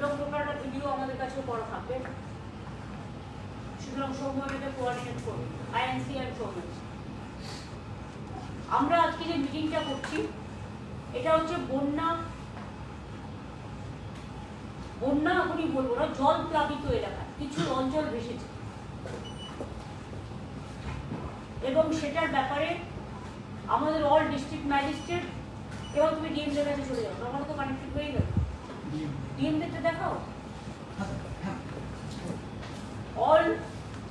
এবং টোটালটা ভিডিও আমাদের কাছেও করা থাকবে। সুতরাং সৌম্য এটা কোঅর্ডিনেট করবে আইএনসি সৌম্য আমরা আজকে যে মিটিংটা করছি, এটা হচ্ছে বন্যা বন্যা এখনই বলব না, জল প্লাবিত এলাকা, কিছু অঞ্চল ভেসেছে। এবং সেটার ব্যাপারে আমাদের অল ডিস্ট্রিক্ট ম্যাজিস্ট্রেট এবং তুমি ডিএমদের কাছে চলে যাও আমার তো কানেক্টেড হয়ে গেল। ডিএমদেরটা দেখাও? All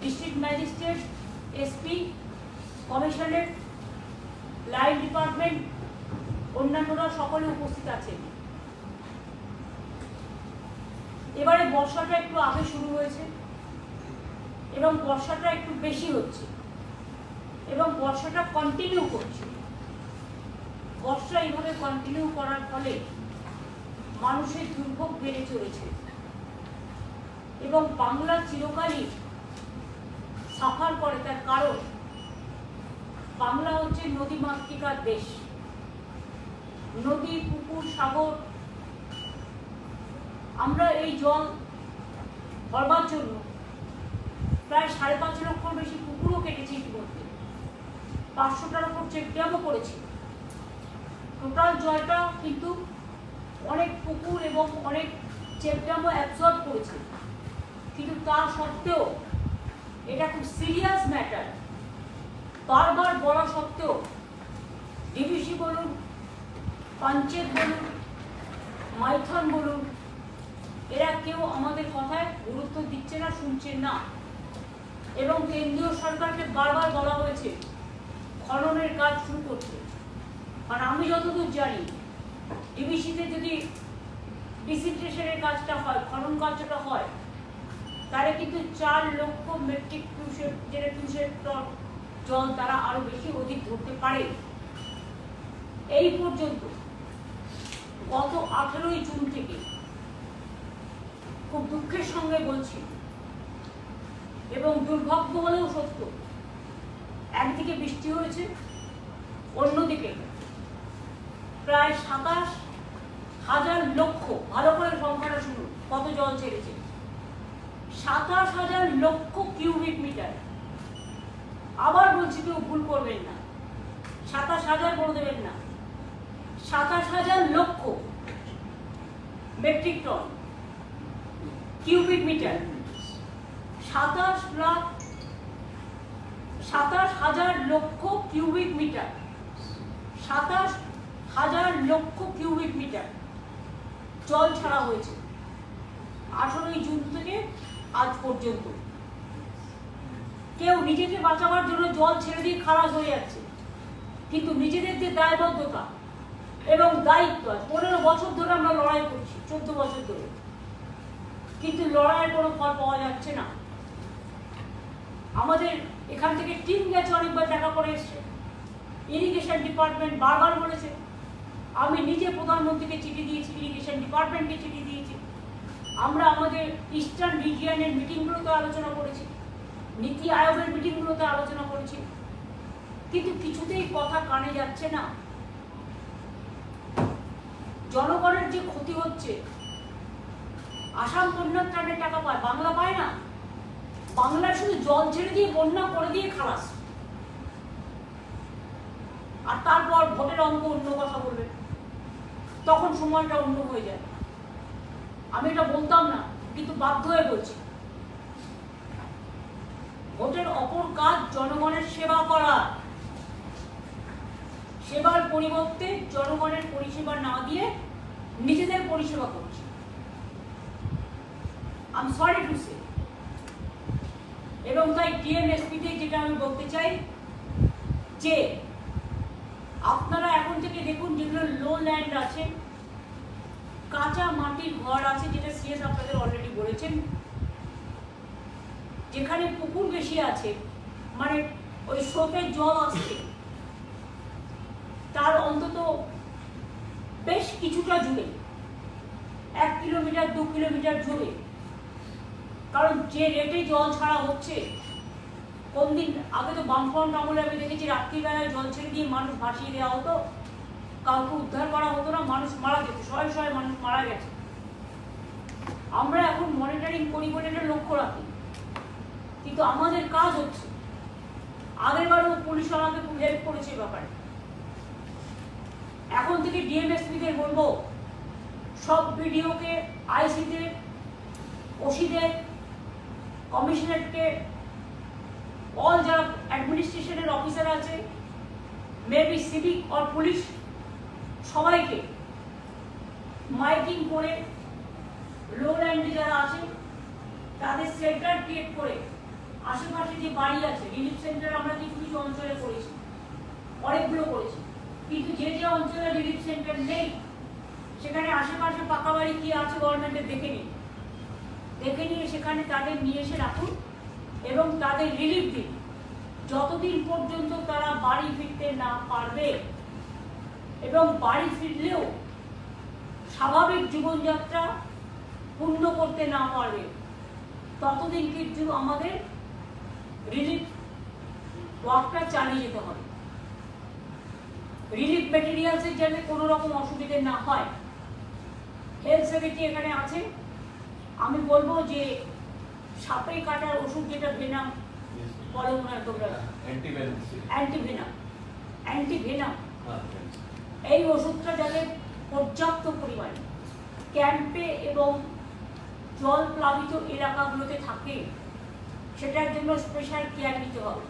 district magistrate SP commissionerate line department অন্যান্যরা সকলে উপস্থিত আছেন। এবারে বর্ষাটা একটু আগে শুরু হয়েছে এবং বর্ষাটা একটু বেশি হচ্ছে এবং বর্ষাটা কন্টিনিউ করছে। বর্ষা এইভাবে কন্টিনিউ করার ফলে মানুষের দুর্ভোগ বেড়ে চলেছে। এবং বাংলা চিরকালই সাফার করে তার কারণ, বাংলা হচ্ছে নদী মাতৃকার দেশ। নদী, পুকুর, সাগর, আমরা এই জল ভরবার জন্য প্রায় সাড়ে পাঁচ লক্ষর বেশি পুকুরও কেটেছি ইতিমধ্যে। পাঁচশোটার উপর চেকড্যামও করেছি। টোটাল জলটা কিন্তু অনেক পুকুর এবং অনেক চেকড্যামও অ্যাবজর্ব করেছে। কিন্তু তা সত্ত্বেও এটা খুব সিরিয়াস ম্যাটার বারবার বলা সত্ত্বেও ডিবিসি বলুন, পাঞ্চেত বলুন, মাইথন বলুন, এরা কেউ আমাদের কথায় গুরুত্ব দিচ্ছে না, শুনছে না। এবং কেন্দ্রীয় সরকারকে বারবার বলা হয়েছে, খননের কাজ শুরু করতে। আর আমি যতদূর জানি ডিবিসিতে যদি ডিসিন্টেশনের কাজটা হয়, খনন কাজটা হয়, তাহলে কিন্তু চার লক্ষ মেট্রিক কিউসেক যেটা কিউসেক টন জল তারা আরও বেশি অধিক ধরতে পারে। এই পর্যন্ত গত আঠেরোই জুন থেকে খুব দুঃখের সঙ্গে বলছি, এবং দুর্ভাগ্য হলেও সত্য, একদিকে বৃষ্টি হয়েছে, অন্যদিকে প্রায় সাতাশ হাজার লক্ষ, ভালো করে সংখ্যাটা শুনুন, কত জল ছেড়েছে? সাতাশ হাজার লক্ষ কিউবিক মিটার। আবার বলছি কেউ ভুল করবেন না। সাতাশ হাজার বলে দেবেন না। সাতাশ হাজার লক্ষ মেট্রিক টন কিউবিক মিটার। সাতাশ লাখ, সাতাশ হাজার লক্ষ কিউবিক মিটার। সাতাশ হাজার লক্ষ কিউবিক মিটার। জল ছাড়া হয়েছে। আঠারোই জুন থেকে আজ পর্যন্ত। কেউ নিজেকে বাঁচাবার জন্য জল ছেড়ে দিয়ে খারাপ হয়ে যাচ্ছে। কিন্তু নিজেদের যে দায়বদ্ধতা এবং দায়িত্ব পনেরো বছর ধরে আমরা লড়াই করছি, চোদ্দ বছর ধরে। কিন্তু লড়াইয়ের কোনো ফল পাওয়া যাচ্ছে না। আমাদের এখান থেকে টিম গেছে অনেকবার দেখা করে এসছে। ইরিগেশন ডিপার্টমেন্ট বারবার বলেছে আমি নিজে প্রধানমন্ত্রীকে চিঠি দিয়েছি ইরিগেশন ডিপার্টমেন্টকে চিঠি দিয়েছি। আমরা আমাদের ইস্টার্ন রিজিয়নের মিটিংগুলোতে আলোচনা করেছি, নীতি আয়োগের মিটিংগুলোতে আলোচনা করেছি। কিন্তু কিছুতেই কথা কানে যাচ্ছে না। জনগণের যে ক্ষতি হচ্ছে, আসাম বন্যার ত্রাণের টাকা পায়, বাংলা পায় না। বাংলা শুধু জল ছেড়ে দিয়ে, বন্যা করে দিয়ে খালাস। আর তারপর ভোটের অঙ্ক অন্য কথা বলবে। তখন সময়টা অন্য হয়ে যায়। আমি এটা বলতাম না, কিন্তু বাধ্য হয়ে বলছি। ভোটের অপর কাজ জনগণের সেবা করা। সেবার পরিবর্তে জনগণের পরিষেবা না দিয়ে নিজেদের পরিষেবা করছে। আমি সরি টু সে এবং তাই ডিএমএসপিতে যেটা আমি বলতে চাই, যে আপনারা এখন থেকে দেখুন যেগুলো লো ল্যান্ড আছে, কাঁচা মাটির ঘর আছে যেটা সিএস আপনাদের অলরেডি বলেছেন। যেখানে পুকুর বেশি আছে মানে ওই স্রোতের জল আসছে, তার অন্তত বেশ কিছুটা জুড়ে, এক কিলোমিটার, দু কিলোমিটার জুড়ে। কারণ যে রেটে জল ছাড়া হচ্ছে কোন দিন? আগে তো বামফ্রন্ট আমলে আমি দেখেছি রাত্রিবেলায় জল ছেড়ে দিয়ে মানুষ ভাসিয়ে দেওয়া হতো। কাউকে উদ্ধার করা হতো না, মানুষ মারা যেত শয়ে শয়ে মানুষ মারা গেছে। আমরা এখন মনিটরিং করি বলে এটা লক্ষ্য রাখি। কিন্তু আমাদের কাজ হচ্ছে, আগের বারও পুলিশ আমাকে খুব হেল্প করেছে ব্যাপারে। এখন থেকে ডিএমএসপিদের বলব, সব ভিডিওকে আইসিতে ওসিদের কমিশনারকে অল যারা অ্যাডমিনিস্ট্রেশনের অফিসার আছে মেবি সিভিক অর পুলিশ সবাইকে মাইকিং করে লো ল্যান্ডে যারা আছে, তাদের সেন্টার ক্রিয়েট করে আশেপাশে যে বাড়ি আছে রিলিফ সেন্টার আমরা কিছু কিছু অঞ্চলে করেছি, অনেকগুলো করেছি। কিন্তু যে যে অঞ্চলে রিলিফ সেন্টার নেই, সেখানে আশেপাশে পাকা বাড়ি কি আছে গভর্নমেন্টের দেখে নিন। দেখে নিয়ে সেখানে তাদের নিয়ে এসে রাখুন। এবং তাদের রিলিফ দিন। যতদিন পর্যন্ত তারা বাড়ি ফিরতে না পারবে এবং বাড়ি ফিরলেও স্বাভাবিক জীবনযাত্রা পূর্ণ করতে না পারবে, ততদিন কিন্তু আমাদের রিলিফ ওয়ার্কটা চালিয়ে যেতে হবে। রিলিফ মেটেরিয়ালসের যাতে কোনো রকম অসুবিধে না হয়। হেলথ সেক্রেটারি এখানে আছে আমি বলব যে সাপে কাটার ওষুধ যেটা ভেনাম বলে মনে হয় তোমরা অ্যান্টিভেনাম অ্যান্টিভেনাম এই ওষুধটা যাতে পর্যাপ্ত পরিমাণে ক্যাম্পে এবং জল প্লাবিত এলাকাগুলোতে থাকে সেটার জন্য স্পেশাল কেয়ার নিতে হবে।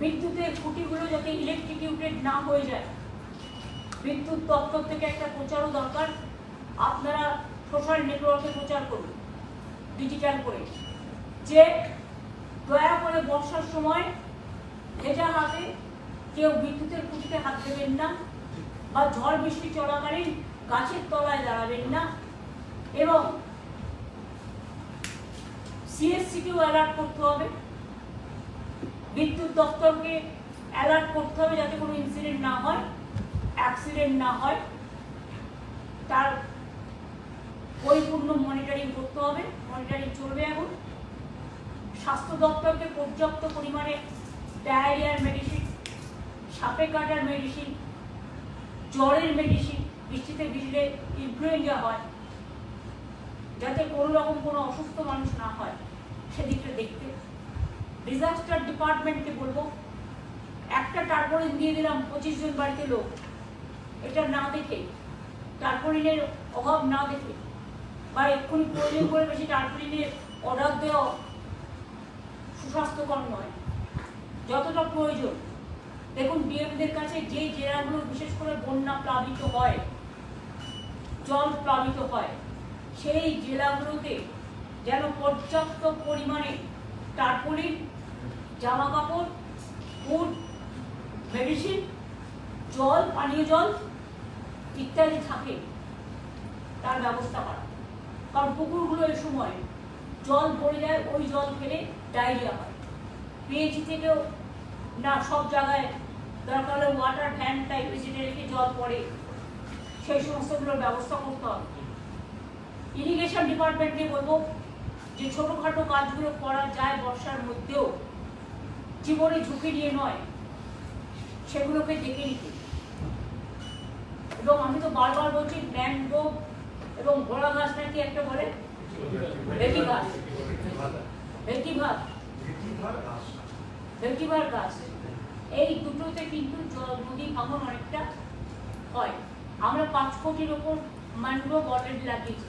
বিদ্যুতের খুঁটিগুলো যাতে ইলেকট্রিকিউটেড না হয়ে যায়। বিদ্যুৎ দপ্তর থেকে একটা প্রচারও দরকার। আপনারা সোশ্যাল নেটওয়ার্কে প্রচার করুন। ডিজিটাল করে যে দয়া করে বর্ষার সময় ভেজা হাতে কেউ বিদ্যুতের খুঁটিতে হাত দেবেন না বা ঝড় বৃষ্টি চলাকালীন গাছের তলায় দাঁড়াবেন না। এবং সিএসসিকেও অ্যালার্ট করতে হবে। বিদ্যুৎ দপ্তরকে অ্যালার্ট করতে হবে যাতে কোনো ইনসিডেন্ট না হয় অ্যাক্সিডেন্ট না হয়। তার পরিপূর্ণ মনিটরিং করতে হবে। মনিটরিং চলবে এখন। স্বাস্থ্য দপ্তরকে পর্যাপ্ত পরিমাণে ডায়রিয়ার মেডিসিন সাপে কাটার মেডিসিন জ্বরের মেডিসিন বৃষ্টিতে ভিজলে ইনফ্লুয়েঞ্জা হয়, যাতে কোনো রকম কোনো অসুস্থ মানুষ না হয়, সেদিকটা দেখতে। ডিজাস্টার ডিপার্টমেন্টকে বলব। একটা টার্পোলিন দিয়ে দিলাম পঁচিশ জন বাড়িতে লোক। এটা না দেখে টার্পোলিনের অভাব না দেখে বা এক্ষুনি প্রয়োজন করে বেশি টার্পোলিনের অর্ডার দেওয়া সুস্বাস্থ্যকর নয়। যতটা প্রয়োজন। দেখুন ডিএমদের কাছে যে জেলাগুলো বিশেষ করে বন্যা প্লাবিত হয়, জল প্লাবিত হয়, সেই জেলাগুলোতে যেন পর্যাপ্ত পরিমাণে টার্পোলিন জামা কাপড় ফুড মেডিসিন জল, পানীয় জল ইত্যাদি থাকে, তার ব্যবস্থা করা। কারণ পুকুরগুলো এই সময় জল পড়ে যায়, ওই জল ফেলে ডায়রিয়া হয়। পিএইচি থেকেও না, সব জায়গায় দরকার হলে ওয়াটার ভ্যান টাইপ যেটা রেখে জল পড়ে, সেই সমস্তগুলোর ব্যবস্থা করতে হবে। ইরিগেশন ডিপার্টমেন্টকে বলব যে, ছোটোখাটো কাজগুলো করা যায় বর্ষার মধ্যেও। জীবনে ঝুঁকি নিয়ে নয়, সেগুলোকে দেখে নিতে। এবং আমি তো বারবার বলছি ম্যানগ্রো এবং ঘোড়া গাছ নাকি একটা বলে ভেটি ভেটিভার এই দুটোতে কিন্তু নদী ভাঙন অনেকটা হয়, আমরা পাঁচ কোটির ওপর ম্যানগ্রোভ অলরেডি লাগিয়েছি।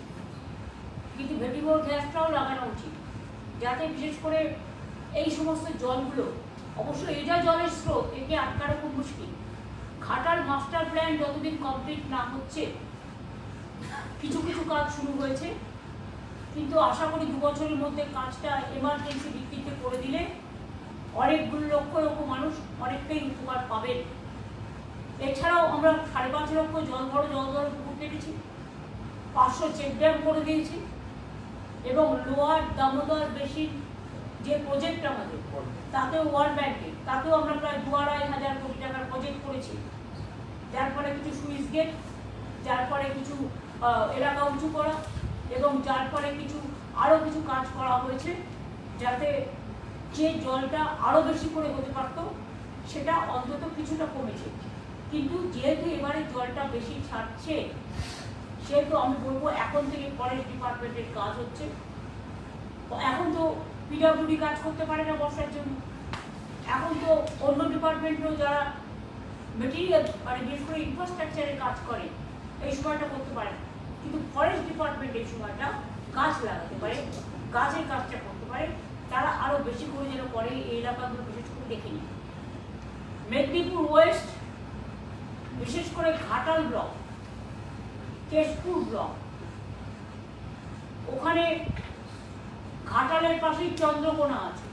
কিন্তু ভেটিভার গ্যাসটাও লাগানো উচিত। যাতে বিশেষ করে এই সমস্ত জলগুলো, অবশ্য এটা জলের স্রোত, একে আটকানো খুব মুশকিল। ঘাটার মাস্টার প্ল্যান যতদিন কমপ্লিট না হচ্ছে কিছু কিছু কাজ শুরু হয়েছে। কিন্তু আশা করি দু বছরের মধ্যে কাজটা এমার্জেন্সি ভিত্তিতে করে দিলে অনেকগুলো লক্ষ লক্ষ মানুষ অনেকটাই উপকার পাবেন এছাড়াও আমরা সাড়ে পাঁচ লক্ষ জল বড় জল জল পুকুর কেটেছি, পাঁচশো চেক ড্যাম করে দিয়েছি এবং লোয়ার দামোদর বেশি যে প্রজেক্ট আমাদের, তাতেও ওয়ার্ল্ড ব্যাংকে তাতেও আমরা প্রায় দু আড়াই হাজার কোটি টাকার প্রজেক্ট করেছি। যার ফলে কিছু সুইচ গেট, যার ফলে কিছু এলাকা উঁচু করা এবং যার ফলে কিছু আরও কিছু কাজ করা হয়েছে যাতে যে জলটা আরও বেশি করে হতে পারতো, সেটা অন্তত কিছুটা কমেছে। কিন্তু যেহেতু এবারে জলটা বেশি ছাড়ছে, সেহেতু আমি বলব এখন থেকে ফরেস্ট ডিপার্টমেন্টের কাজ হচ্ছে। এখন তো পিডব্লিউডি কাজ করতে পারে না বর্ষার জন্য। এখন তো অন্য ডিপার্টমেন্টও যারা মেটেরিয়াল মানে বিশেষ করে ইনফ্রাস্ট্রাকচারের কাজ করে, এই সময়টা করতে পারে না। কিন্তু ফরেস্ট ডিপার্টমেন্ট এই সময়টা গাছ লাগাতে পারে, গাছের কাজটা করতে পারে, তারা আরও বেশি করে যেন করে এই এলাকাগুলো বিশেষ করে দেখে নিই মেদিনীপুর ওয়েস্ট, বিশেষ করে ঘাটাল ব্লক কেশপুর ব্লক, ওখানে ঘাটালের পাশেই চন্দ্রকোনা আছে।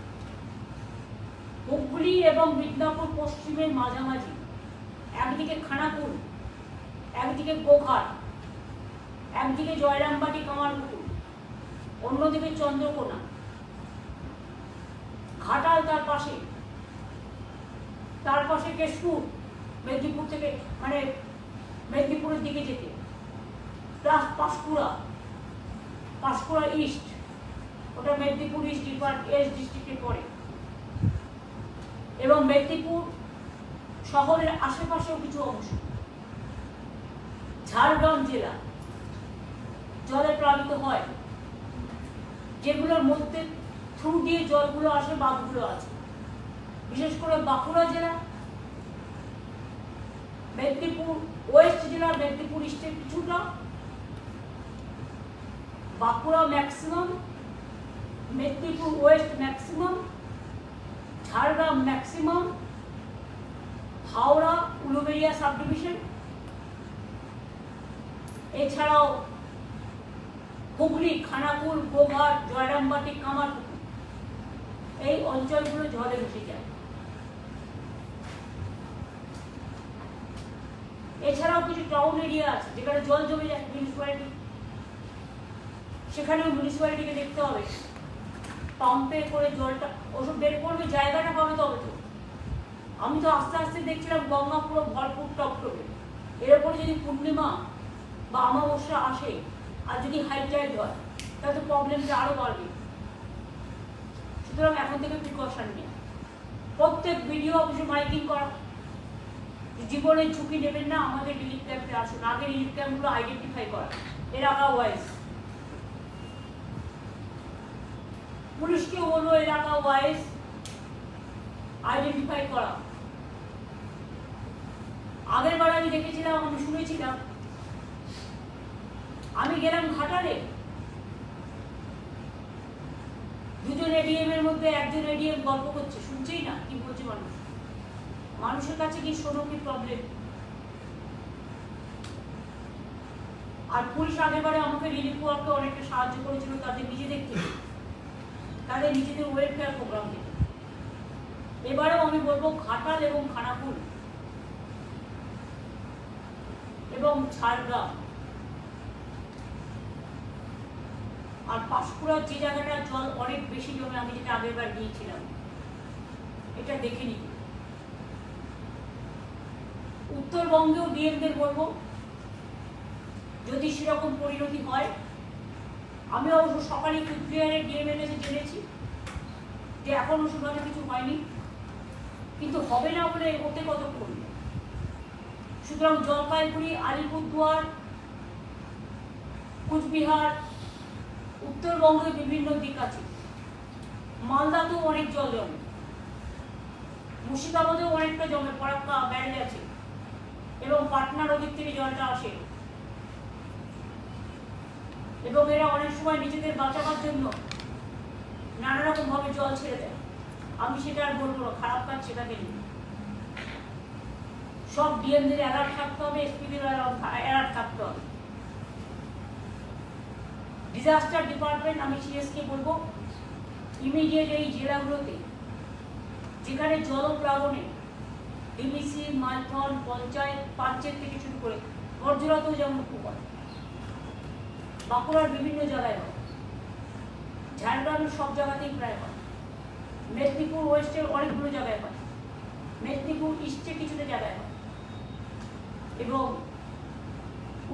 হুগলি এবং মিদনাপুর পশ্চিমের মাঝামাঝি, একদিকে খানাপুর একদিকে গোঘাট একদিকে জয়রামবাটি কামারপুকুর অন্যদিকে চন্দ্রকোনা। ঘাটাল তার পাশে। তার পাশে কেশপুর, মেদিনীপুর থেকে মানে মেদিনীপুরের দিকে যেতে। প্লাস পাঁশকুড়া। পাঁশকুড়া ইস্ট। ওটা মেদিনীপুর ইস্ট ডিপার্ট, এস ডিস্ট্রিক্টে পড়ে এবং মেদিনীপুর শহরের আশেপাশেও কিছু অংশ। ঝাড়গ্রাম জেলা। জলে প্লাবিত হয়, যেগুলোর মধ্যে থ্রু দিয়ে জলগুলো আসে, বাঁধগুলো আছে। বিশেষ করে বাঁকুড়া জেলা, মেদিনীপুর, ওয়েস্ট জেলা, মেদিনীপুর ইস্টের কিছুটা। Bankura maximum Medinipur west maximum Jhargram maximum Howrah, Uluberia sub division এছাড়াও হুগলি, খানাপুর, গোঘাট, জয়রামবাটি, কামারপুকুর। এই অঞ্চলগুলো জলে ভেসে যায়। এছাড়াও কিছু টাউন এরিয়া আছে, যেখানে জল জমে যায় মিউনিসিপ্যালিটি সেখানেও মিউনিসিপ্যালিটিকে দেখতে হবে। পাম্পে করে জলটা ওসব বের করবে, জায়গাটা পাবে তবে তো। আমি তো আস্তে আস্তে দেখছিলাম গঙ্গা পুরো ভরপুর টপটপে। এর উপরে যদি পূর্ণিমা বা অমাবস্যা আসে আর যদি হাই টাইড হয়, তাহলে তো প্রবলেমটা আরও বাড়বে। সুতরাং এখন থেকে প্রিকশন নেই প্রত্যেক ভিডিও অবশ্যই মাইকিং করা। জীবনের ঝুঁকি নেবেন না, আমাদের রিলিফ ক্যাম্পে আসুন। আগে রিলিফ ক্যাম্পগুলো আইডেন্টিফাই করা। এলাকা ওয়াইজ পুলিশকে বলব এলাকা ওয়াইজ আইডেন্টিফাই করা। আগের বার আমি দেখেছিলাম, আমি শুনেছিলাম আমি গেলাম ঘাটালে। দুজন এডিএম এর মধ্যে একজন এডিএম গল্প করছে, শুনছেই না, কি বলছে মানুষ? মানুষের কাছে কি শোনো কি প্রবলেম আর পুলিশ আগেরবারে আমাকে রিলিফ ওয়ার্কে অনেকটা সাহায্য করেছিল তাদের নিজেদের থেকে, তাদের নিজেদের ওয়েলফেয়ার প্রোগ্রাম থেকে। এবারেও আমি বলব ঘাটাল এবং খানাপুর এবং ঝাড়গ্রাম। আর পাঁশকুড়ার যে জায়গাটা জল অনেক বেশি জমে, আমি যেটা আগের বার গিয়েছিলাম, এটা দেখে নিই উত্তরবঙ্গেও ডিএমদের বলব, যদি সেরকম পরিণতি হয়, আমি অবশ্য সকালে কুচবিহারের ডিএমের কাছে জেনেছি, যে এখনও সেভাবে কিছু হয়নি, কিন্তু হবে না বলে ওতে কতক্ষণ সুতরাং জলপাইগুড়ি, আলিপুরদুয়ার, কুচবিহার উত্তরবঙ্গে বিভিন্ন দিক আছে। মালদাতেও অনেক জল জমে। মুর্শিদাবাদেও অনেকটা জমে, পরাক্কা ব্যারেজ আছে। এবং পাটনার ওদিক থেকে জলটা আসে। এবং এরা অনেক সময় নিজেদের বাঁচাবার জন্য নানা রকম ভাবে জল ছেড়ে দেয়। আমি সেটা আর বলব না, খারাপ কাজ সেটাকে নিয়ে। সব ডিএমদের অ্যালার্ট থাকতে হবে এসপিদের অ্যালার্ট থাকতে হবে। ডিজাস্টার ডিপার্টমেন্ট আমি সিএসকে বলব ইমিডিয়েট এই জেলাগুলোতে, যেখানে জলপ্লাবনে ডিবিসি মালথন, পঞ্চায়েত, পাঞ্চেত থেকে শুরু করে বর্জরাতেও যেমন উপকার বাঁকুড়ার বিভিন্ন জায়গায় হয়, ঝাড়গ্রামের সব জায়গাতেই প্রায় হয়, মেদিনীপুর ওয়েস্টের অনেকগুলো জায়গায় হয়, মেদিনীপুর ইস্টে কিছুটা জায়গায় হয় এবং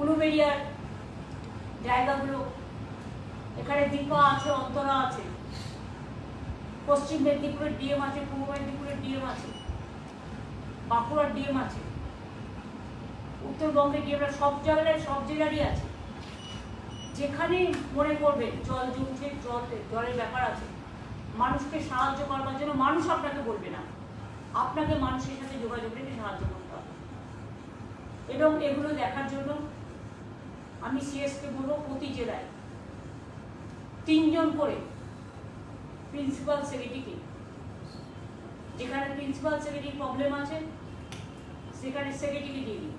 উলুবেড়িয়ার জায়গাগুলো এখানে দীপা আছে, অন্তরা আছে। পশ্চিম মেদিনীপুরের ডিএম আছে, পূর্ব মেদিনীপুরের ডিএম আছে। বাঁকুড়ার ডিএম আছে। উত্তরবঙ্গের ডিএমরা সব জায়গায়, সব জেলারই আছে। যেখানে মনে করবেন জল জমছে, জল, জলের ব্যাপার আছে। মানুষকে সাহায্য করবার জন্য মানুষ আপনাকে বলবে না। আপনাকে মানুষের সাথে যোগাযোগ রেখে সাহায্য করতে হবে। এবং এগুলো দেখার জন্য আমি সিএসকে বলব প্রতি জেলায় তিনজন করে প্রিন্সিপাল সেক্রেটারিকে যেখানে প্রিন্সিপাল সেক্রেটারি প্রবলেম আছে, সেখানে সেক্রেটারিকে দিয়ে দিই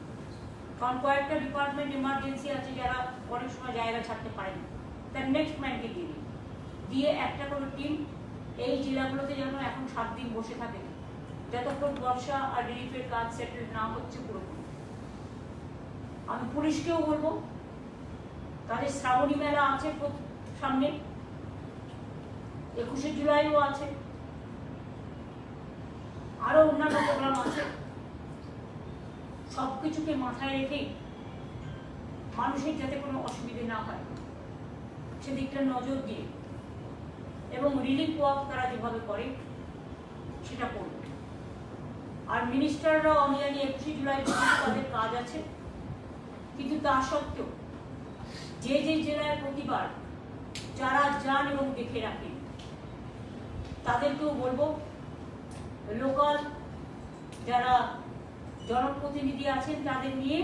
কারণ কয়েকটা ডিপার্টমেন্ট ইমার্জেন্সি আছে যারা অনেক সময় জায়গা ছাড়তে পারে না তার নেক্সট ম্যানকে দিয়ে দিই দিয়ে একটা করে টিম এই জেলাগুলোতে যেন এখন সাত দিন বসে থাকে। যতক্ষণ বর্ষা আর রিলিফের কাজ সেটেল না হচ্ছে পুরোপুরি। আমি পুলিশকেও বলব, তাদের শ্রাবণী মেলা আছে সামনে। একুশে জুলাইও আছে। আরও অন্যান্য প্রোগ্রাম আছে। সব কিছুকে মাথায় রেখে মানুষের যাতে কোনো অসুবিধে না হয়, সেদিকটা নজর দিয়ে এবং রিলিফ ওয়ার্ক তারা যেভাবে করে, সেটা করবে আর মিনিস্টাররাও আমি জানি একুশে জুলাই তাদের কাজ আছে, কিন্তু তা সত্ত্বেও যে যে জেলায় প্রতিবার যারা যান এবং দেখে রাখেন তাদেরকেও বলব লোকাল যারা জনপ্রতিনিধি আছেন তাদের নিয়ে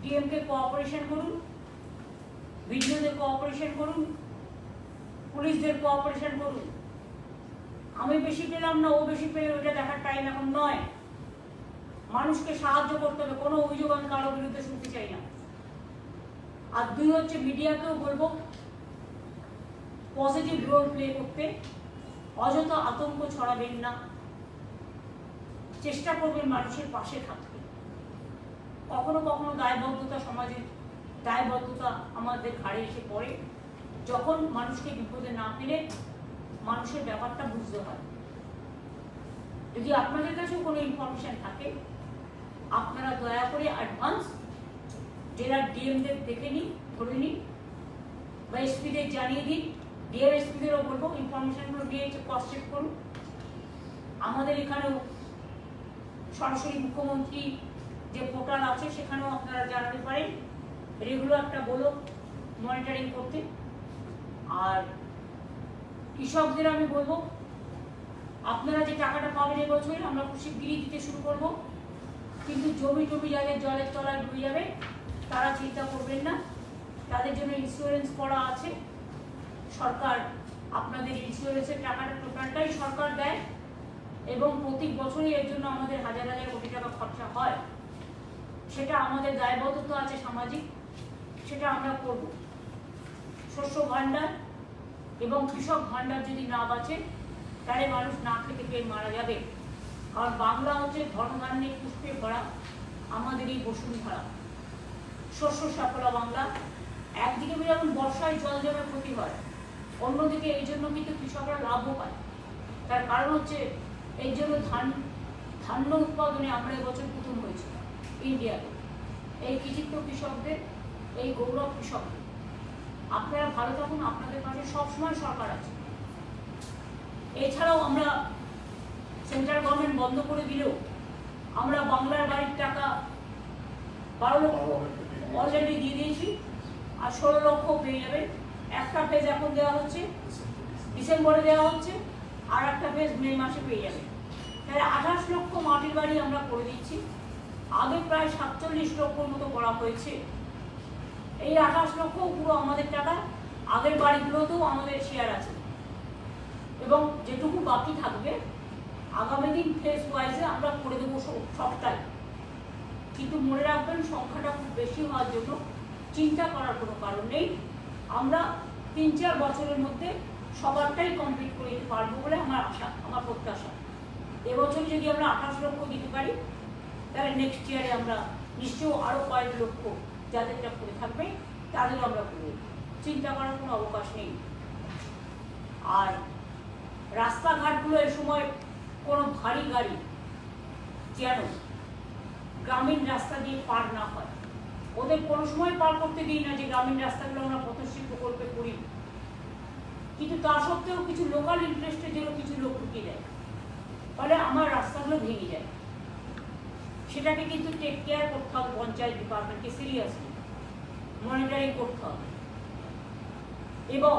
ডিএমকে কোঅপারেশন করুন ভিডিওদের কোঅপারেশন করুন, পুলিশদের কোঅপারেশন করুন। আমি বেশি পেলাম না, ও বেশি পেয়ে ওটা দেখার টাইম এখন নয়। মানুষকে সাহায্য করতে হবে, কোনো অভিযোগ আমি কারোর বিরুদ্ধে শুনতে চাই না। আর দুই হচ্ছে মিডিয়াকেও বলব পজিটিভ রোল প্লে করতে। অযথা আতঙ্ক ছড়াবেন না। চেষ্টা করবেন মানুষের পাশে থাকতে। কখনো কখনো দায়বদ্ধতা সমাজের দায়বদ্ধতা আমাদের ঘাড়ে এসে পড়ে। যখন মানুষকে বিপদে না ফেলে, মানুষের ব্যাপারটা বুঝতে হয়। যদি আপনাদের কাছেও কোনো ইনফরমেশন থাকে, আপনারা দয়া করে অ্যাডভান্স জেলার ডিএমদের দেখে নিন, ধরে নিন, বা এসপিদের জানিয়ে দিন। ডিএম এসপিদেরও বলব ইনফরমেশনগুলো দিয়ে ক্রস চেক করুন। আমাদের এখানেও সরাসরি মুখ্যমন্ত্রী যে পোর্টাল আছে, সেখানেও আপনারা জানাতে পারেন। রেগুলার একটা বলো মনিটরিং করতে। আর কৃষকদের আমি বলব, আপনারা যে টাকাটা পাবেন এবছর, আমরা খুব শিগগিরই দিতে শুরু করব। কিন্তু জমি টমি যাদের জলের তলায় ডুবে যাবে তারা চিন্তা করবেন না। তাদের জন্য ইন্স্যুরেন্স করা আছে। সরকার আপনাদের ইন্স্যুরেন্সের টাকাটা টোটালটাই সরকার দেয় এবং প্রতি বছরই এর জন্য আমাদের হাজার হাজার কোটি টাকা খরচা হয়। সেটা আমাদের দায়বদ্ধতা আছে সামাজিক। সেটা আমরা করব। শস্য ভাণ্ডার এবং কৃষক ভাণ্ডার যদি না বাঁচে, তাহলে মানুষ না খেতে পেয়ে মারা যাবে। কারণ বাংলা হচ্ছে ধর্মধান্যে পুষ্পে ভরা। আমাদের এই বসুন্ধরা। শস্য সাফলা বাংলা। একদিকে যেমন বর্ষায় জল জমে ক্ষতি হয়, অন্যদিকে এই জন্য কিন্তু কৃষকরা লাভও পায়। তার কারণ হচ্ছে এই জন্য ধান, ধান্য উৎপাদনে আমরা এবছর প্রথম হয়েছি ইন্ডিয়াতে। এই কৃতিত্ব কৃষকদের, এই গৌরব কৃষকদের। আপনারা ভালো থাকুন, আপনাদের পাশে সবসময় সরকার আছে। এছাড়াও আমরা সেন্ট্রাল গভর্নমেন্ট বন্ধ করে দিলেও আমরা বাংলার বাড়ির টাকা বারো লক্ষ অলরেডি দিয়ে দিয়েছি। আর ষোলো লক্ষ পেয়ে যাবে একটা পেজ এখন দেওয়া হচ্ছে। ডিসেম্বরে দেওয়া হচ্ছে। আর একটা পেজ মে মাসে পেয়ে যাবে তাহলে আঠাশ লক্ষ মাটির বাড়ি আমরা করে দিচ্ছি। আগে প্রায় সাতচল্লিশ লক্ষর মতো করা হয়েছে। এই আঠাশ লক্ষ পুরো আমাদের টাকা। আগের বাড়িগুলোতেও আমাদের শেয়ার আছে। এবং যেটুকু বাকি থাকবে, আগামী দিন ফেস ওয়াইজে আমরা করে দেবো সব- সবটাই। কিন্তু মনে রাখবেন সংখ্যাটা খুব বেশি হওয়ার জন্য চিন্তা করার কোনো কারণ নেই। আমরা তিন চার বছরের মধ্যে সবারটাই কমপ্লিট করে দিতে পারব বলে আমার আশা, আমার প্রত্যাশা। এবছর যদি আমরা আঠাশ লক্ষ দিতে পারি, তাহলে নেক্সট ইয়ারে আমরা নিশ্চয়ই আরও কয়েক লক্ষ যাদেরটা করে থাকবে, তাদেরও আমরা করব চিন্তা করার কোনো অবকাশ নেই। আর রাস্তাঘাটগুলো এ সময় কোনো ভারী গাড়ি, যেন গ্রামীণ রাস্তা দিয়ে পার না হয়। ওদের কোনো সময় পার করতে দিই না যে গ্রামীণ রাস্তাগুলো আমরা পথশ্রী প্রকল্পে করি। কিন্তু তা সত্ত্বেও কিছু লোকাল ইন্টারেস্টের জন্য কিছু লোক ঢুকিয়ে দেয়। ফলে আমার রাস্তাগুলো ভেঙে যায়। সেটাকে কিন্তু টেক কেয়ার করতে হবে, পঞ্চায়েত ডিপার্টমেন্টকে সিরিয়াসলি মনিটরিং করতে হবে। এবং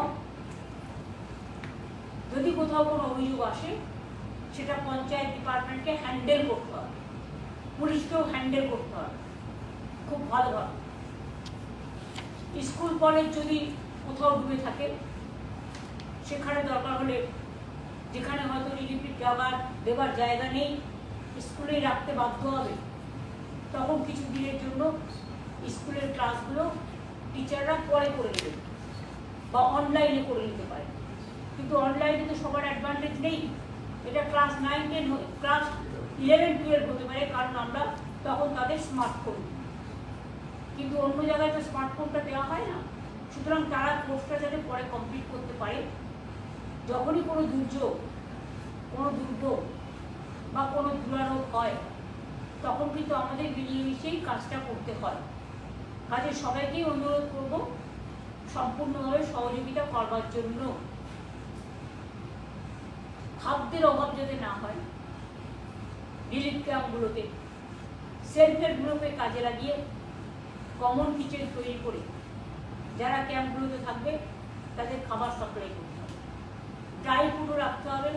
যদি কোথাও কোনো অভিযোগ আসে, সেটা পঞ্চায়েত ডিপার্টমেন্টকে হ্যান্ডেল করতে হবে। পুলিশকেও হ্যান্ডেল করতে হবে। খুব ভালোভাবে স্কুল কলেজ যদি কোথাও ডুবে থাকে, সেখানে দরকার হলে যেখানে হয়তো রিলিফির দেওয়ার দেওয়ার জায়গা নেই স্কুলেই রাখতে বাধ্য হবে। তখন কিছু দিনের জন্য স্কুলের ক্লাসগুলো টিচাররা পরে করে নেবে বা অনলাইনে করে নিতে পারে। কিন্তু অনলাইনে তো সবার অ্যাডভান্টেজ নেই। এটা class nine ten class eleven twelve হতে পারে, কারণ আমরা তখন তাদের স্মার্টফোন কিন্তু অন্য জায়গায় তো স্মার্টফোনটা দেওয়া হয় না। সুতরাং তারা কোর্সটা যাতে পরে কমপ্লিট করতে পারে। যখনই কোনো দুর্যোগ কোনো দুর্যোগ বা কোনো দুরারোগ হয়, তখন কিন্তু আমাদের মিলিয়ে কাজটা করতে হয়। কাজে সবাইকেই অনুরোধ করব, সম্পূর্ণভাবে সহযোগিতা করবার জন্য। খাদ্যের অভাব যাতে না হয় রিলিফ ক্যাম্পগুলোতে সেলফ হেল্প গ্রুপে কাজে লাগিয়ে কমন কিচেন তৈরি করে, যারা ক্যাম্পগুলোতে থাকবে, তাদের খাবার সাপ্লাই করতে হবে। ড্রাই ফুডও রাখতে হবে,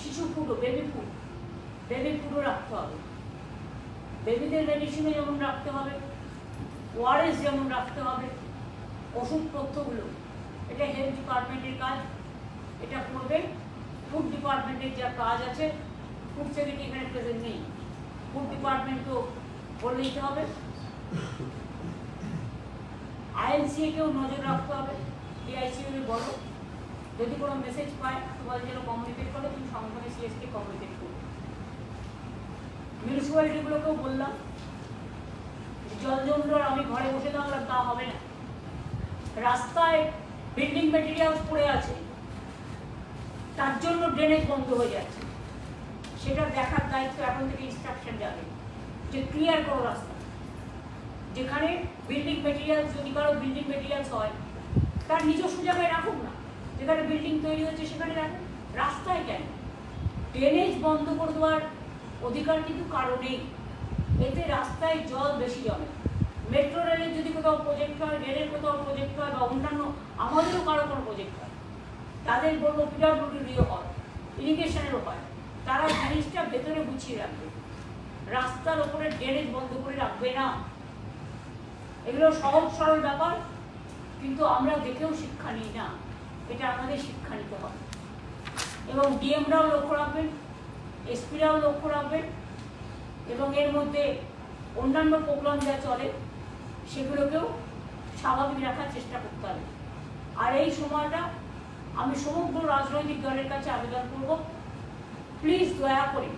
শিশু ফুডও বেবি ফুড বেবি ফুডও রাখতে হবে। বেবিদের মেডিসিনও যেমন রাখতে হবে ওয়ারেস যেমন রাখতে হবে, ওষুধপত্রগুলো, এটা হেলথ ডিপার্টমেন্টের কাজ, এটা করবে ফুড ডিপার্টমেন্টের যা কাজ আছে ফুড সেক্রেটারি এখানে প্রেজেন্ট নেই। ফুড ডিপার্টমেন্টও বলে দিতে হবে। আইএনসিএকেও নজর রাখতে হবে। ডিআইসিও বলো যদি কোনো মেসেজ পায়, তোমাদের যেন কমিউনিকেট করে, তুমি সঙ্গে সঙ্গে সিএসকে কমিউনিকেট করবে মিউনিসিপ্যালিটিগুলোকেও বললাম জল যন্ত্র আমি ঘরে বসে থাকলাম, তা হবে না। রাস্তায় বিল্ডিং মেটেরিয়ালস পড়ে আছে। তার জন্য ড্রেনেজ বন্ধ হয়ে যাচ্ছে। সেটা দেখার দায়িত্ব এখন থেকে ইনস্ট্রাকশন যাবে যে ক্লিয়ার করো রাস্তা। যেখানে বিল্ডিং মেটেরিয়ালস যদি কারও বিল্ডিং মেটেরিয়ালস হয়, তার নিজস্ব জায়গায় রাখুক না। যেখানে বিল্ডিং তৈরি হচ্ছে সেখানে রাখুন রাস্তায় কেন? ড্রেনেজ বন্ধ করে দেওয়ার অধিকার কিন্তু কারও নেই। এতে রাস্তায় জল বেশি জমে। মেট্রো রেলের যদি কোথাও প্রজেক্ট হয় রেলের কোথাও প্রজেক্ট হয় বা অন্যান্য, আমাদেরও কারও কোনো প্রজেক্ট হয় তাদের বলব পিডাব্লিউডিও হয় ইরিগেশনেরও হয় তারা জিনিসটা ভেতরে গুছিয়ে রাখবে। রাস্তার ওপরে ড্রেনেজ বন্ধ করে রাখবে না। এগুলো সহজ সরল ব্যাপার, কিন্তু আমরা দেখেও শিক্ষা নিই না। এটা আমাদের শিক্ষা নিতে হবে এবং ডিএমরাও লক্ষ্য রাখবেন এসপিরাও লক্ষ্য রাখবেন, এবং এর মধ্যে অন্যান্য প্রোগ্রাম যা চলে, সেগুলোকেও স্বাভাবিক রাখার চেষ্টা করতে হবে। আর এই সময়টা আমি সমগ্র রাজনৈতিক দলের কাছে আবেদন করব। প্লিজ দয়া করে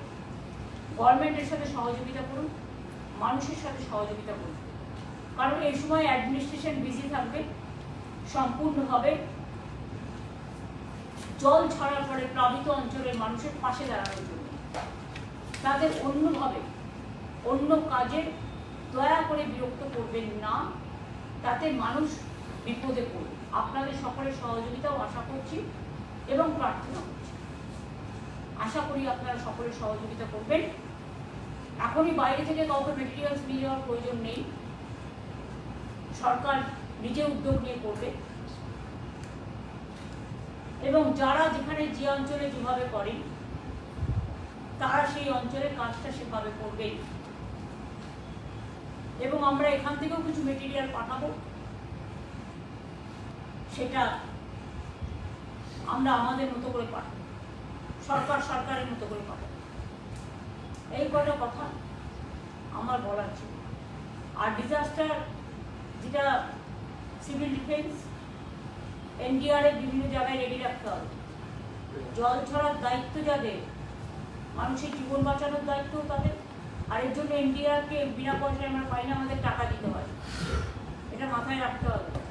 গভর্নমেন্টের সাথে সহযোগিতা করুন, মানুষের সাথে সহযোগিতা করুন। কারণ এই সময় অ্যাডমিনিস্ট্রেশন বিজি থাকবে সম্পূর্ণভাবে জল ছড়ার পরে প্লাবিত অঞ্চলের মানুষের পাশে দাঁড়ানোর জন্য। তাদের অন্যভাবে, অন্য কাজে দয়া করে বিরক্ত করবেন না, তাতে মানুষ বিপদে পড়বে। আপনাদের সকলের সহযোগিতাও আশা করছি এবং প্রার্থনা করছি। আশা করি আপনারা সকলের সহযোগিতা করবেন। এখনই বাইরে থেকে কাউকে মেটেরিয়ালস নিয়ে যাওয়ার প্রয়োজন নেই। সরকার নিজে উদ্যোগ নিয়ে করবে। এবং যারা যেখানে যে অঞ্চলে যেভাবে করেন, তারা সেই অঞ্চলে কাজটা সেভাবে করবে এবং আমরা এখান থেকেও কিছু মেটেরিয়াল পাঠাবো। সেটা আমরা আমাদের মতো করে পাঠাবো সরকার সরকারের মতো করে পাঠাবো এই কটা কথা আমার বলার ছিল। আর ডিজাস্টার যেটা সিভিল ডিফেন্স এনডিআরএফ বিভিন্ন জায়গায় রেডি রাখতে হবে। জল ছড়ার দায়িত্ব যাদের, মানুষের জীবন বাঁচানোর দায়িত্ব তাদের। আর এর জন্য এনডিআরকে বিনা পয়সায় আমরা পাই না আমাদের টাকা দিতে হয়। এটা মাথায় রাখতে হবে।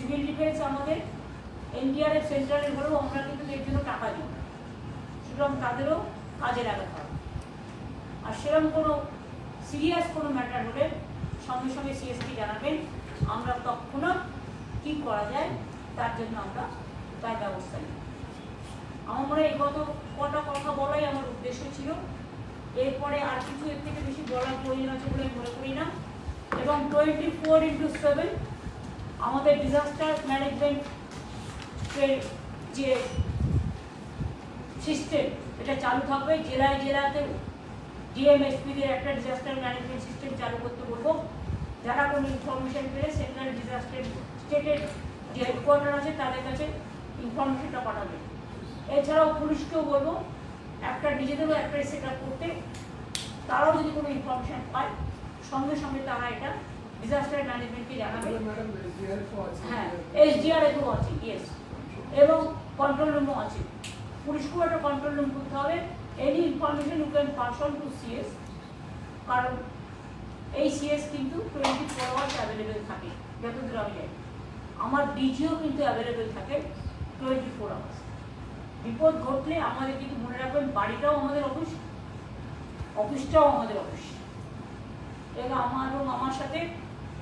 সিভিল ডিফেন্স আমাদের এনডিআরএফ সেন্ট্রালের হলেও আমরা কিন্তু এর জন্য টাকা দিই। সুতরাং তাদেরও কাজে লাগাতে হবে। আর সেরকম কোনো সিরিয়াস কোনো ম্যাটার হলে সঙ্গে সঙ্গে সিএসটি জানাবেন, আমরা তৎক্ষণাৎ কী করা যায় তার জন্য আমরা তার ব্যবস্থা নিই। আমার মনে হয় কত কটা কথা বলাই আমার উদ্দেশ্য ছিল। এরপরে আর কিছু এর থেকে বেশি বলার প্রয়োজন আছে বলে মনে করি না। এবং টোয়েন্টি ফোর ইন্টু সেভেন আমাদের ডিজাস্টার ম্যানেজমেন্ট যে সিস্টেম এটা চালু থাকবে। জেলায় জেলাতে ডিএমএসপিদের একটা ডিজাস্টার ম্যানেজমেন্ট সিস্টেম চালু করতে বলব। যারা কোনো ইনফরমেশন পেলে সেন্ট্রাল ডিজাস্টার স্টেটের যে হেডকোয়ার্টার আছে, তাদের কাছে ইনফরমেশনটা পাঠাবে। এছাড়াও পুলিশকেও বলব, একটা নিজেদেরও একটা সেট করতে। তারাও যদি কোনো ইনফরমেশন পায়, সঙ্গে সঙ্গে তারা এটা ডিজাস্টার ম্যানেজমেন্টকে জানাবে? হ্যাঁ এসডিআর এও আছে ইয়েস এবং কন্ট্রোল রুমও আছে। পুলিশকেও একটা কন্ট্রোল রুম করতে হবে। Any information you can pass on to CS কারণ এই সিএস কিন্তু টোয়েন্টি ফোর আওয়ার্স অ্যাভেলেবেল থাকে যতদূর আমি জানি। আমার ডিজিও কিন্তু অ্যাভেলেবেল থাকে টোয়েন্টি ফোর আওয়ার্স বিপদ ঘটলে আমাদের কিন্তু মনে রাখবেন বাড়িটাও আমাদের অফিস অফিসটাও আমাদের অফিস এবং আমার এবং আমার সাথে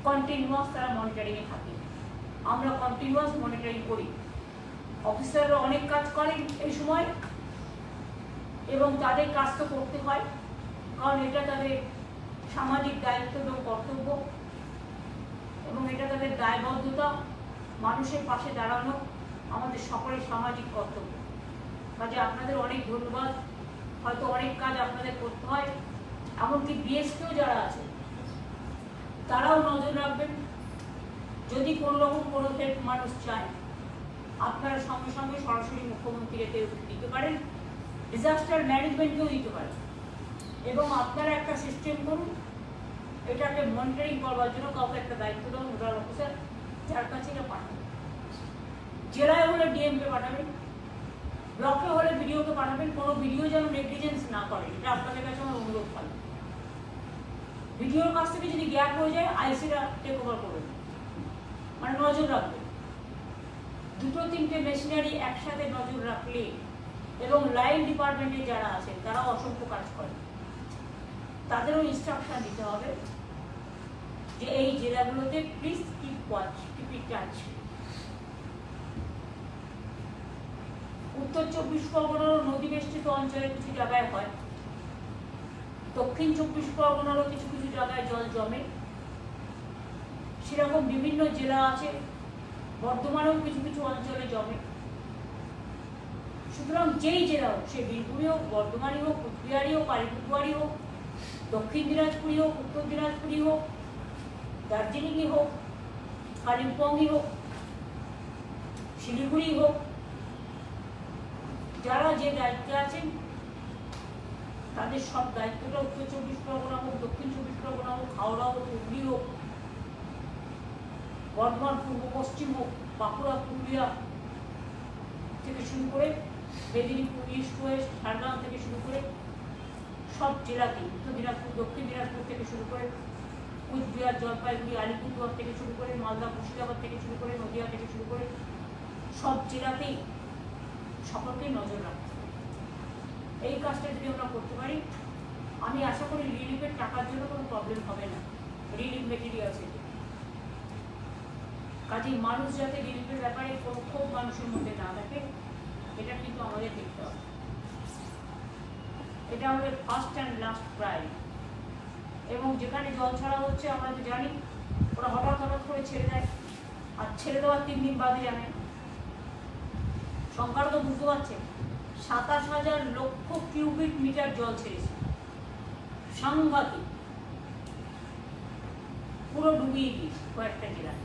কন্টিনিউয়াস তারা মনিটরিংয়ে থাকে। আমরা কন্টিনিউয়াস মনিটরিং করি। অফিসাররা অনেক কাজ করেন এই সময় এবং তাদের কাজ তো করতে হয়, কারণ এটা তাদের সামাজিক দায়িত্ব এবং কর্তব্য এবং এটা তাদের দায়বদ্ধতা, মানুষের পাশে দাঁড়ানো আমাদের সকলের সামাজিক কর্তব্য। কাজে আপনাদের অনেক ধন্যবাদ। হয়তো অনেক কাজ আপনাদের করতে হয়। এমনকি বিএসকেও যারা আছে তারাও নজর রাখবেন। যদি কোনো রকম কোনো হেল্প মানুষ চায়, আপনারা সঙ্গে সঙ্গে সরাসরি মুখ্যমন্ত্রীকে দিতে পারেন ডিজাস্টার ম্যানেজমেন্টকেও দিতে পারেন। এবং আপনারা একটা সিস্টেম করুন, এটাকে মনিটরিং করবার জন্য কাউকে একটা দায়িত্ব দেন নোডাল অফিসার যার কাছে এটা পাঠাবেন জেলায় হলে ডিএমকে পাঠাবেন ব্লকে হলে ভিডিওকে পাঠাবেন, কোনো ভিডিও যেন নেগলিজেন্স না করে, এটা আপনাদের কাছে আমার অনুরোধ থাকবে। ভিডিওর কাছ থেকে যদি গ্যাপ হয়ে যায় আইসিরা টেক ওভার করবে। মানে নজর রাখবে। দুটো তিনটে মেশিনারি একসাথে নজর রাখলে এবং লাইন ডিপার্টমেন্টে যারা আছেন তারা অসংখ্য কাজ করেন তাদেরও ইনস্ট্রাকশন দিতে হবে যে এই জেলাগুলোতে please keep watch keep it touch উত্তর চব্বিশ পরগনারও নদী বেষ্টিত অঞ্চলে কিছু জায়গায় হয়। দক্ষিণ চব্বিশ পরগনারও কিছু কিছু জায়গায় জল জমে। সেরকম বিভিন্ন জেলা আছে, বর্ধমানেও কিছু কিছু অঞ্চলে জমে। সুতরাং যেই জেলা হোক, সে বীরভূমে হোক, বর্ধমানই হোক কুচবিহারি হোক আলিপুরদুয়ারি হোক, দক্ষিণ দিনাজপুরি হোক, উত্তর দিনাজপুরি হোক, দার্জিলিংই হোক, কালিম্পংই হোক শিলিগুড়ি হোক, যারা যে দায়িত্বে আছেন তাদের সব দায়িত্বটা উত্তর চব্বিশ পরগনা হোক, দক্ষিণ চব্বিশ পরগনা হোক, হাওড়া হোক, হুগলি হোক, বর্ধমান পূর্ব, পশ্চিম হোক, বাঁকুড়া, পুরুলিয়া থেকে শুরু করে মেদিনীপুর, ইস্ট ওয়েস্ট, ঝাড়গ্রাম থেকে শুরু করে সব জেলাতেই উত্তর দিনাজপুর, দক্ষিণ দিনাজপুর থেকে শুরু করে কুচবিহার, জলপাইগুড়ি, আলিপুরদুয়ার থেকে শুরু করে মালদা, মুর্শিদাবাদ থেকে শুরু করে নদিয়া থেকে শুরু করে সব জেলাতেই সকলকেই নজর রাখতে। এই কাজটা যদি আমরা করতে পারি, আমি আশা করি রিলিফের টাকার জন্য কোনো প্রবলেম হবে না। রিলিফ মেটেরিয়ালস কাজেই মানুষ যাতে রিলিফের ব্যাপারে কোনো ক্ষোভ মানুষের মধ্যে না থাকে, এটা কিন্তু আমাদের দেখতে হবে। এটা আমাদের ফার্স্ট অ্যান্ড লাস্ট প্রায়োরিটি এবং যেখানে জল ছাড়া হচ্ছে, আমরা তো জানি, ওরা হঠাৎ হঠাৎ করে ছেড়ে দেয়। আর ছেড়ে দেওয়ার তিন দিন বাদে জানে। সংখ্যাটা তো বুঝতে পারছেন সাতাশ হাজার লক্ষ কিউবিক মিটার জল ছেড়েছে। সাংঘাতিক। পুরো ডুবিয়ে দিয়েছে কয়েকটা জেলায়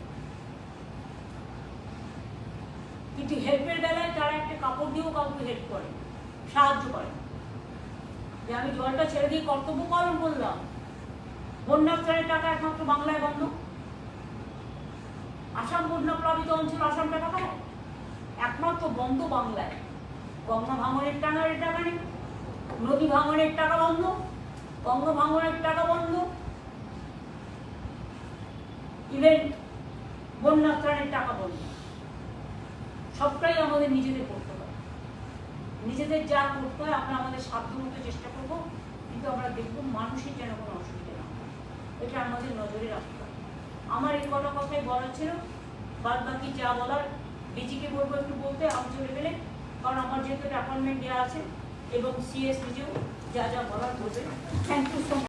কিন্তু হেল্পের বেলায় তারা একটা কাপড় দিয়েও কাউকে হেল্প করে সাহায্য করে যে আমি জলটা ছেড়ে দিয়ে কর্তব্য পালন করলাম বন্যা ত্রাণের টাকা একমাত্র বাংলায় বন্ধ। আসাম বন্যা প্লাবিত অঞ্চল আসাম টাকা একমাত্র বন্ধ বাংলায়। গঙ্গা ভাঙনের টাকার টাকা নেই নদী ভাঙনের টাকা বন্ধ গঙ্গা ভাঙনের টাকা বন্ধ। ইভেন বন্যা ত্রাণের টাকা বন্ধ। সবটাই আমাদের নিজেদের করতে হয় নিজেদের যা করতে হয়, আমরা আমাদের সাধ্য মতো চেষ্টা করব, কিন্তু আমরা দেখব মানুষের যেন কোনো অসুবিধা না হয়। এটা আমাদের নজরে রাখতে হবে। আমার এই কটা কথাই বলার ছিল। বাদ বাকি যা বলার ডিজিকে বলব একটু বলতে, আমি চলে লেভেলে কারণ আমার যেহেতু অ্যাপয়েন্টমেন্ট দেওয়া আছে, এবং সিএস নিজেও যা যা বলার করবে থ্যাংক ইউ সো